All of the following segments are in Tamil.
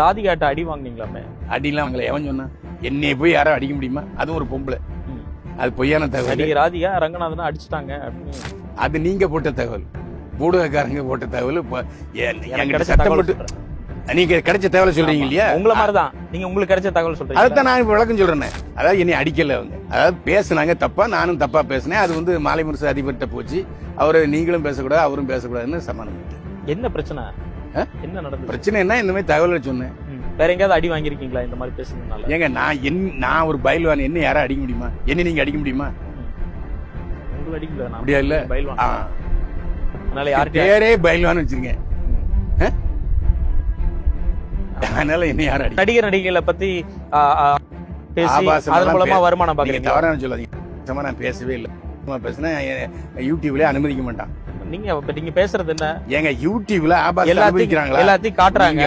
ராதிகாட்ட அடி வாங்குனீங்களாமே? அடிலாம் அவங்களை எவன் சொன்னான் என்னைய போய் யாரும் அடிக்க முடியுமா? அதுவும் ஒரு பொம்பளை. அது பொய்யான தகவல். ராதிகா ரங்கநாதனை அடிச்சிட்டாங்க அது நீங்க போட்ட தகவல். ஊடகக்காரங்க போட்ட தகவல். தகவல் போட்டு. நீங்க கிடைச்ச தகவல் சொல்றீங்க இல்லையா? உங்களை மாதிரி தான் நீங்க உங்களுக்கு கிடைச்ச தகவல் சொல்றீங்க. அதைத்தான் நான் இப்ப விளக்கம் சொல்றேன். அதாவது என்னை அடிக்கல அவங்க. அதாவது பேசுனாங்க தப்பா நானும் தப்பா பேசினேன். அது வந்து மாலை முரசு அதிபர்கிட்ட போச்சு. அவரு நீங்களும் பேசக்கூடாது அவரும் பேசக்கூடாதுன்னு பண்ணிட்டேன். என்ன பிரச்சனை? என்ன நடந்தது பிரச்சனை என்ன? இந்த மாதிரி தகவலை சொன்னேன். வேற எங்கேயாவது அடி வாங்கியிருக்கீங்களா இந்த மாதிரி பேசுனதுனால? ஏங்க நான் என் நான் ஒரு பயில்வான். என்ன யாரும் அடிக்க முடியுமா? என்ன நீங்க அடிக்க முடியுமா? உங்களை அடிக்கல நான். அப்படியா இல்ல? பயில்வான். அதனால யார்கிட்ட பேரே பயில்வான் வச்சிருங்க. அதனால என்ன யாரும் அடிக்க நடிகர் நடிகைகளை பத்தி பேசி அதன் மூலமா வருமானம் பாக்குறீங்க தவறான சொல்லாதீங்க. நான் பேசவே இல்லை. சும்மா பேசினா யூடியூப்ல அனுமதிக்க மாட்டான். நீங்க நீங்க பேசுறது என்ன? ஏங்க யூடியூப்ல ஆபாசம் எல்லாத்தையும் எல்லாத்தையும் காட்டுறாங்க.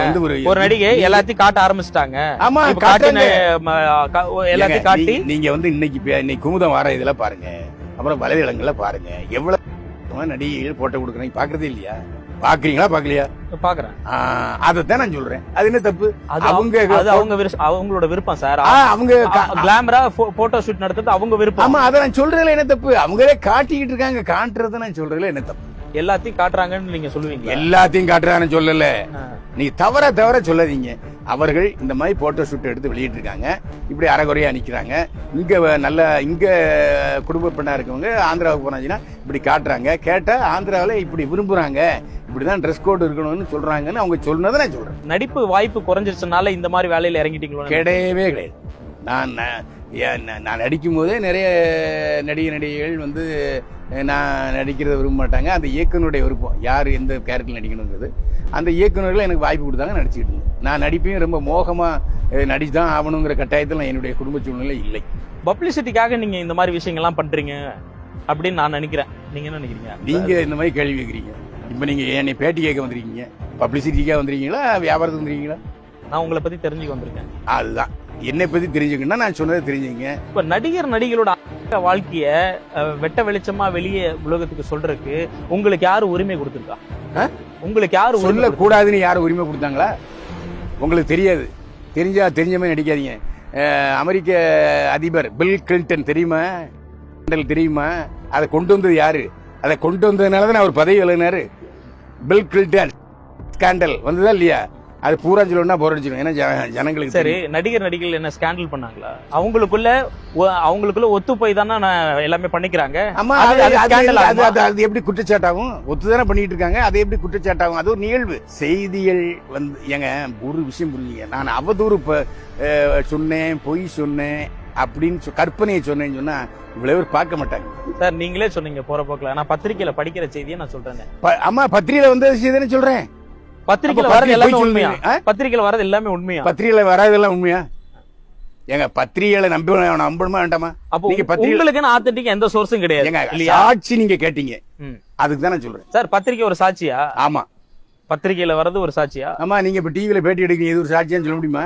ஒரு நடிகை எல்லாத்தையும் காட்ட ஆரம்பிச்சிட்டாங்க. ஆமா காட்டின எல்லாத்தையும் காட்டி நீங்க வந்து இன்னைக்கு இன்னைக்கு குமுதம் வார இதுல பாருங்க. அப்புறம் வலைதளங்கள்ல பாருங்க. எவ்வளவு நடிகைகள் போட்டோ கொடுக்குறாங்க. பாக்குறதே இல்லையா? பாக்குறீங்களா பாக்கலையா? பாக்குறேன். அதைத்தான் நான் சொல்றேன். அது என்ன தப்பு? அது அவங்க அது அவங்க அவங்களோட விருப்பம் சார். அவங்க கிளாமரா போட்டோ ஷூட் நடத்துறது அவங்க விருப்பம். ஆமா அதை நான் சொல்றதுல என்ன தப்பு? அவங்களே காட்டிக்கிட்டு இருக்காங்க. காட்டுறதை நான் சொல்றதுல என்ன தப்பு? எல்லாத்தையும் காட்டுறாங்கன்னு நீங்க சொல்லுவீங்க எல்லாத்தையும் காட்டுறான்னு சொல்லல. நீ தவற தவற சொல்லாதீங்க. அவர்கள் இந்த மாதிரி போட்டோ ஷூட் எடுத்து வெளியிட்டு இருக்காங்க இப்படி அறகுறையா நிக்கிறாங்க. இங்க நல்ல இங்க குடும்ப பெண்ணா இருக்கவங்க ஆந்திராவுக்கு போனாச்சுன்னா இப்படி காட்டுறாங்க. கேட்டா ஆந்திராவில இப்படி விரும்புறாங்க. இப்படிதான் ட்ரெஸ் கோட் இருக்கணும்னு சொல்றாங்கன்னு அவங்க சொன்னதை நான் சொல்றேன். நடிப்பு வாய்ப்பு குறைஞ்சிருச்சனால இந்த மாதிரி வேலையில இறங்கிட்டீங்களோ கிடையவே கிடையாது. நான் நான் நடிக்கும் போதே நிறைய நடிகை நடிகைகள் வந்து நான் நடிக்கிறத விரும்ப மாட்டாங்க. அந்த இயக்குனருடைய விருப்பம். யார் எந்த கேரக்டர் நடிக்கணுங்கிறது. அந்த இயக்குனர்கள் எனக்கு வாய்ப்பு கொடுத்தாங்க நடிச்சுக்கிட்டு இருந்தேன். நான் நடிப்பையும் ரொம்ப மோகமா அஹ், நடிச்சுதான் ஆகணுங்கிற கட்டாயத்தில் என்னுடைய குடும்ப சூழ்நிலை இல்லை. பப்ளிசிட்டிக்காக நீங்க இந்த மாதிரி விஷயங்கள்லாம் பண்றீங்க அப்படின்னு நான் நினைக்கிறேன். நீங்க என்ன நினைக்கிறீங்க? நீங்க இந்த மாதிரி கேள்வி கேட்குறீங்க. இப்போ நீங்க என்னை பேட்டி கேட்க வந்திருக்கீங்க? பப்ளிசிட்டிக்காக வந்திருக்கீங்களா? வியாபாரத்துக்கு வந்திருக்கீங்களா? நான் உங்களை பத்தி தெரிஞ்சுக்க வந்திருக்கேன். அதுதான். என்னை பத்தி தெரிஞ்சுக்கணும்னா நான் சொன்னதை தெரிஞ்சுங்க. இப்ப நடிகர் நடிகளோட வாழ்க்கைய வெட்ட வெளிச்சமா வெளியே உலகத்துக்கு சொல்றதுக்கு உங்களுக்கு யாரு உரிமை கொடுத்திருக்கா? உங்களுக்கு யாரு கொடுத்திருக்கா? சொல்லக்கூடாதுன்னு யாரும் உரிமை கொடுத்தாங்களா? உங்களுக்கு தெரியாது. தெரிஞ்சா தெரிஞ்ச மாதிரி நடிக்காதீங்க. அமெரிக்க அதிபர் பில் கிளின்டன் தெரியுமா? தெரியுமா? அதை கொண்டு வந்தது யாரு? அதை கொண்டு வந்ததுனால தான் அவர் பதவி விலகினாரு. பில் கிளின்டன் ஸ்கேண்டல் வந்ததா இல்லையா? அது பூரா சொல்லணும்னா போர் அடிச்சிடும் ஏன்னா ஜன- ஜனங்களுக்கு சரி. நடிகர் நடிகைகள் என்ன ஸ்கேண்டல் பண்ணாங்களா? அவங்களுக்குள்ள அவங்களுக்குள்ள ஒத்து போய் தானே நான் எல்லாமே பண்ணிக்கிறாங்க? ஆமா அது- எப்படி குற்றச்சாட்டாகும்? ஒத்துதானே பண்ணிட்டு இருக்காங்க அது எப்படி குற்றச்சாட்டாகும்? அது ஒரு நிகழ்வு. செய்திகள் வந்து ஏங்க ஒரு விஷயம் புரிஞ்சுங்க. நான் அவதூறு சொன்னேன் பொய் சொன்னேன் அப்படின்னு கற்பனையை சொன்னேன்னு சொன்னா இவ்வளவு பேர் பார்க்க மாட்டாங்க. சார் நீங்களே சொன்னீங்க போற போக்குல. நான் பத்திரிக்கையில படிக்கிற செய்தியை நான் சொல்றேன். அம்மா பத்திரிகையில வந்த தானே சொல்றேன். வரது பத்திரிக்கை எல்லாமே உண்மையா? பத்திரிக்கையில வரது எல்லாமே உண்மையா? பத்திரிகையில வராதெல்லாம் உண்மையா? ஏங்க பத்திரிகையில நம்ப நம்பணுமா வேண்டாமா? அப்போ நீங்க பத்திரிகை- உங்களுக்கு ஆத்தன்டிக் எந்த சோர்ஸும் கிடையாது இல்லையா? சாட்சி நீங்க கேட்டீங்க. அதுக்கு தான் நான் சொல்றேன். சார் பத்திரிக்கை ஒரு சாட்சியா? ஆமா. பத்திரிக்கையில வரது ஒரு சாட்சியா? ஆமா நீங்க இப்ப டிவில பேட்டி எடுக்கிறீங்க இது ஒரு சாட்சியான்னு சொல்ல முடியுமா?